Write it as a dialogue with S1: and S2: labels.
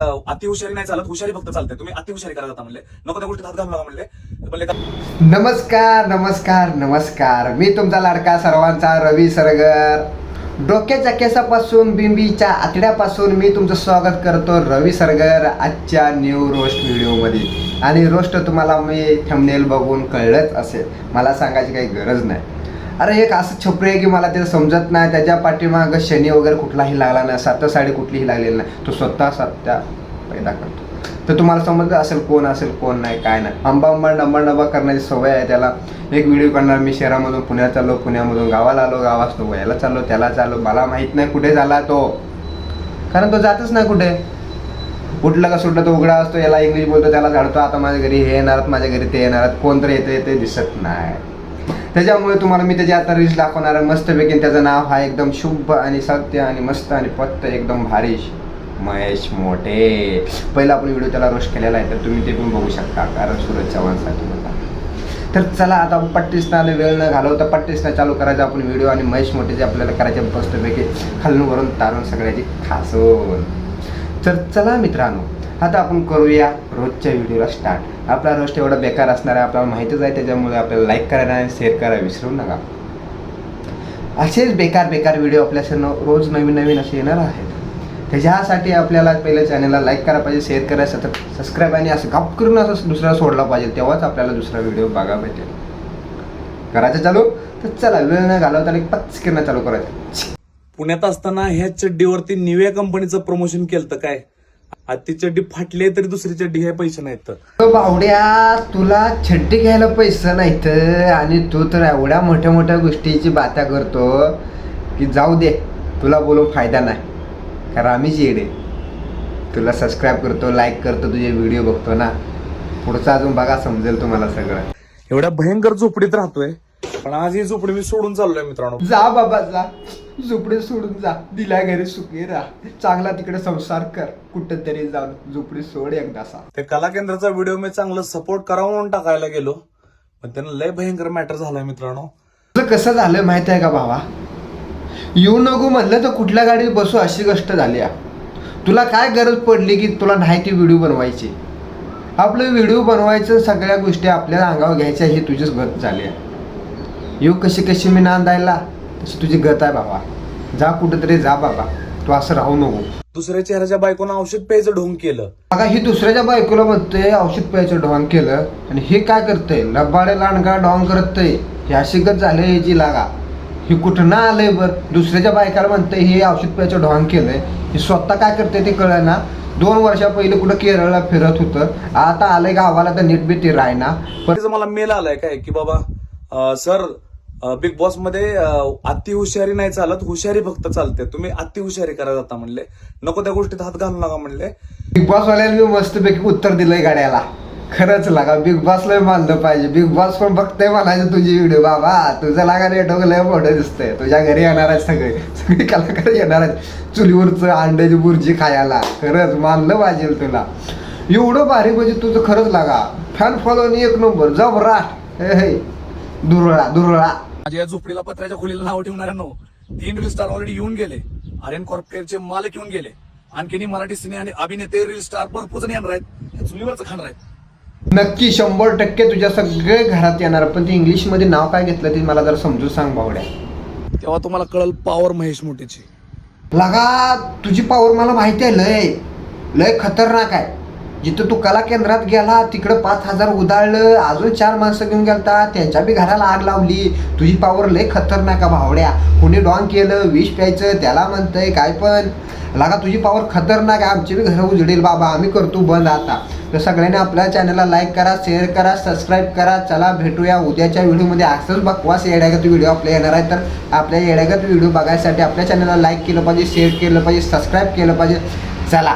S1: अतिहुशारी अति नाही चालत हुशारी फक्त चालते तुम्ही अति हुशारी करा जाता म्हणले. नको त्या गोष्टी हात घालू नका म्हणले. म्हणले
S2: नमस्कार नमस्कार नमस्कार. मी तुमचा लाडका सर्वांचा रवी सरगर. डोक्याच्या केसापासून बिंबीच्या आतड्यापासून मी तुमचं स्वागत करतो रवी सरगर आजच्या न्यू रोस्ट व्हिडिओमध्ये आणि रोस्ट तुम्हाला मी थंबनेल बघून कळलंच असेल. मला सांगायची काही गरज नाही. अरे एक असं छपरी आहे की मला ते समजत नाही. त्याच्या पाठीमागं शनी वगैरे कुठलाही लागला नाही. सात साडी कुठलीही लागलेली नाही. तो स्वतः सत्या पैदा करतो. तर तुम्हाला समजलं असेल कोण असेल कोण नाही काय नाही. आंबा अंबा नंबर नंबा करण्याची सवय आहे त्याला. एक व्हिडिओ करणार मी शहरामधून पुण्यात चाललो पुण्यामधून गावाला आलो गावास तो याला चाललो त्याला चाललो. मला माहीत नाही कुठे झाला तो. कारण तो जातच नाही कुठे. उठलं का सुटलं तो उघडा असतो याला इंग्लिश बोलतो त्याला झाडतो. आता माझ्या घरी हे येणार माझ्या घरी ते येणार कोणतरी येते येते दिसत नाही. त्याच्यामुळे तुम्हाला मी त्याची आता रील्स दाखवणार आहे. मस्तपैकी. त्याचं नाव हा एकदम शुभ आणि सत्य आणि मस्त आणि पत्त एकदम भारी. महेश मोठे. पहिला आपण व्हिडिओ त्याला रोस्ट केलेला आहे तर तुम्ही ते पण बघू शकता. कारण सूरज चव्हाणसाठी होता तर चला आता आपण पट्टीसनाने वेळ न घालवता पट्टीसना चालू करायचा आपण व्हिडिओ आणि महेश मोठे जे आपल्याला करायचे मस्तपैकी खालून वरून तारून सगळ्याची खासून तर चला मित्रांनो आता आपण करूया रोजच्या व्हिडिओला स्टार्ट आपला रोस्ट एवढा बेकार असणार आहे आपल्याला माहितीच आहे त्याच्यामुळे आपल्याला लाईक करायला आणि शेअर करायला विसरू नका. असेच बेकार बेकार व्हिडिओ आपल्यासमोर रोज नवीन नवीन असे येणार आहेत. त्याच्यासाठी आपल्याला पहिल्या चॅनलला लाईक करायला पाहिजे शेअर करा सतत सबस्क्राईब आणि असं गप करून असं दुसरा सोडला पाहिजे तेव्हाच आपल्याला दुसरा व्हिडिओ बघा भेटेल. करायचं चालू? तर चला वेळ न घालवता एक पच किरण चालू करायचं.
S1: पुण्यात असताना ह्या चड्डीवरती निव्या कंपनीचं प्रमोशन केलं तर काय? ती चड्डी फाटली तरी दुसरी चड्डी हे पैसे नाहीत.
S2: बावड्या तुला छड्डी घ्यायला पैसा नाहीत आणि तू तर एवढ्या मोठ्या मोठ्या गोष्टीची बाता करतो की जाऊ दे तुला बोलून फायदा नाही. कारण आम्हीच येडे तुला सबस्क्राईब करतो लाईक करतो तुझे व्हिडिओ बघतो ना. पुढचं अजून बघा समजेल तुम्हाला सगळं.
S1: एवढ्या भयंकर झोपडीत राहतोय. पण आज ही झोपडी मी सोडून चाललोय मित्रांनो.
S2: जा बाबा जा. झोपडी सोडून जा. दिल्या घरी सुखी राहा. चांगला तिकडे संसार कर. कुठं तरी जाऊन झोपडी सोड एकदासा
S1: ते कला केंद्राचा व्हिडिओ मी चांगलं सपोर्ट करावं म्हणून टाकायला गेलो. पण त्यानं लय भयंकर मॅटर झालाय मित्रांनो.
S2: तुझं कसं झालं माहीत आहे का भावा येऊ नको म्हणलं तर कुठल्या गाडीत बसू अशी गोष्ट झाली आहे. तुला काय गरज पडली की तुला नाही ती व्हिडिओ बनवायची? आपलं व्हिडिओ बनवायचं सगळ्या गोष्टी आपल्या अंगावर घ्यायच्या ही तुझीच गत झाली आहे. येऊ कशी कशी मी नांदायला? तशी तुझी गत आहे बाबा. जा कुठेतरी जा बाबा. तू असं राहू नको.
S1: दुसऱ्या चेहऱ्याच्या बायकोनं औषध प्यायचं ढोंग केलं.
S2: बघा ही दुसऱ्याच्या बायकोला म्हणते औषध प्यायचं ढोंग केलं. आणि हे काय करतंय? लबाडे लांडगा ढोंग करतंय. हे अशी गत झाले याची लागा. हे कुठं ना आलंय बर. दुसऱ्याच्या बायकाला म्हणतंय हे औषध प्यायचं ढोंग केलंय. हे स्वतः काय करते ते कळ ना दोन वर्षा पहिले कुठं केरळला फिरत होतं. आता आलंय गावाला तर नीट बीट राहिना पण
S1: मला मेल आलाय काय? की बाबा सर बिग बॉसमध्ये अति हुशारी नाही चालत हुशारी फक्त चालते. तुम्ही अति हुशारी करा जाता म्हणले. नको त्या गोष्टीत हात घालू नका म्हणले.
S2: बिग बॉस वाल्याने मस्तपैकी उत्तर दिलंय गाड्याला. खरंच लागा बिग बॉसला मानलं पाहिजे. बिग बॉस पण बघतंय म्हणायचं तुझी व्हिडिओ बाबा तुझं लागा नेटवर्क लय मोठं दिसतंय. तुझ्या घरी येणार आहेत सगळे. सगळे कलाकार येणार आहेत. चुलीवरचं अंड्याची बुर्जी खायला. खरंच मानलं पाहिजे तुला. एवढं भारी म्हणजे तुझं खरंच लागा. फॅन फॉलोनी एक नंबर जबरा. हे हे. दुरळा दुरळा.
S1: माझ्या या झोपडीला पत्र्याच्या खोलीला नाव ठेवणाऱ्यांनो तीन रील स्टार ऑलरेडी येऊन गेले. आर्यन कॉर्पोरेटचे मालक येऊन गेले. आणखीन मराठी सिने आणि अभिनेते रील स्टार भरपूर जण येणार आहेत. चुलीवरचं खाणार आहेत.
S2: नक्की शंभर टक्के तुझ्या सगळे घरात येणार पण ते इंग्लिशमध्ये नाव काय घेतलं ते मला जरा समजून सांग बावड्या.
S1: तेव्हा तुम्हाला कळल पॉवर महेश मोठीची.
S2: लगा तुझी पावर मला माहिती आहे लय. लय खतरनाक आहे. जिथं तू कला केंद्रात गेला तिकडं पाच हजार उदाळलं अजून चार माणसं घेऊन गेलता त्यांच्या बी घराला आग लावली. तुझी पावर लय खतरनाक का भावड्या. कुणी डॉन केलं विष प्यायचं त्याला म्हणतंय काय पण. लगा तुझी पावर खतरनाक आहे. आमची बी घरं उजडेल बाबा. आम्ही करतो बंद आता. तर सगळ्यांनी आपल्या चॅनलला लाईक करा शेअर करा सबस्क्राईब करा. चला भेटूया. उद्याच्या व्हिडिओमध्ये असंच बकवास येड्यागत व्हिडिओ आपल्या येणार आहे. तर आपल्या येड्यागत व्हिडिओ बघायसाठी आपल्या चॅनलला लाईक केलं पाहिजे शेअर केलं पाहिजे सबस्क्राईब केलं पाहिजे. चला.